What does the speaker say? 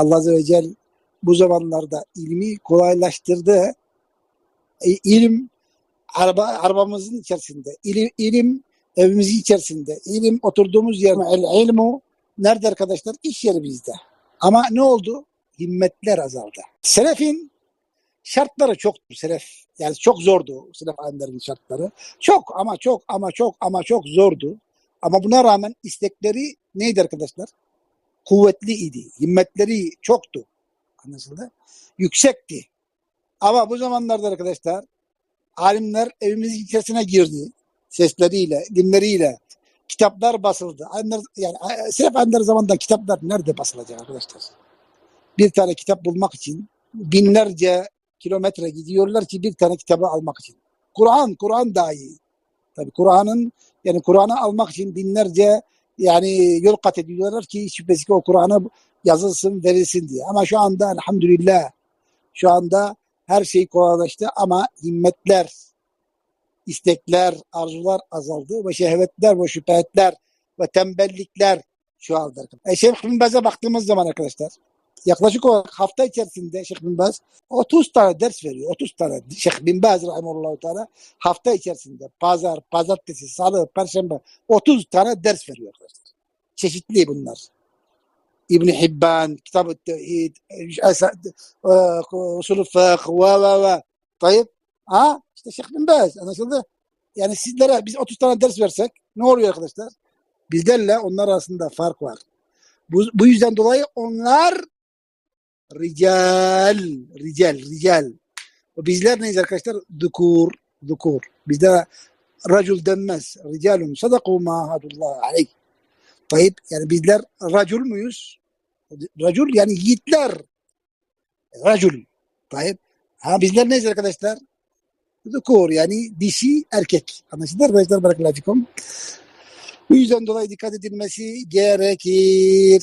Allah Azze ve Celle bu zamanlarda ilmi kolaylaştırdı. E, ilim araba, arabamızın içerisinde, ilim, ilim evimizin içerisinde, ilim oturduğumuz yer, el ilmu nerede arkadaşlar? İş yerimizde. Ama ne oldu? Himmetler azaldı. Selefin şartları çoktu selef. Yani çok zordu selef alimlerin şartları. Çok ama çok ama çok ama çok zordu. Ama buna rağmen istekleri neydi arkadaşlar? Kuvvetli idi. Himmetleri çoktu. Anlaşıldı? Yüksekti. Ama bu zamanlarda arkadaşlar alimler evimizin içerisine girdi. Sesleriyle, dinleriyle. Kitaplar basıldı. Alimler, yani selef alimler zamanında kitaplar nerede basılacak arkadaşlar? Bir tane kitap bulmak için binlerce kilometre gidiyorlar ki bir tane kitabı almak için. Kur'an, Kur'an dahi. Tabi Kur'an'ın yani Kur'an'ı almak için binlerce yani yol kat ediyorlar ki şüphesiz ki o Kur'an'a yazılsın, verilsin diye. Ama şu anda elhamdülillah şu anda her şey kolaylaştı ama himmetler, istekler, arzular azaldı ve şehvetler ve şüphetler ve tembellikler çoğaldı. E Şeyh Baz'a baktığımız zaman arkadaşlar yaklaşık olarak hafta içerisinde Şeyh Bin Baz 30 tane ders veriyor. 30 tane Şeyh Bin Baz rahimahullah teala hafta içerisinde pazar, pazartesi, salı, perşembe 30 tane ders veriyor. Çeşitli bunlar. İbn Hibban, Kitab-ı Tevhid, Usul-ü Fıkh, ve ve ve. Tayyip, ha? İşte Şeyh Bin Baz, anlaşıldı? Yani sizlere biz 30 tane ders versek ne oluyor arkadaşlar? Bizlerle onlar arasında fark var. Bu, bu yüzden dolayı onlar rical, rical, rical. Bizler neyiz arkadaşlar? Dukur, dukur. Bizde racul denmez. Ricalun sadaku ma ahadullah aleyh. Tayyip yani bizler racul muyuz? Racul yani yiğitler. Racul. Tayyip. Ha bizler neyiz arkadaşlar? Dukur yani dişi erkek. Anlaşıldı arkadaşlar? Barakallahu fikum. Bu yüzden dolayı dikkat edilmesi gerekir.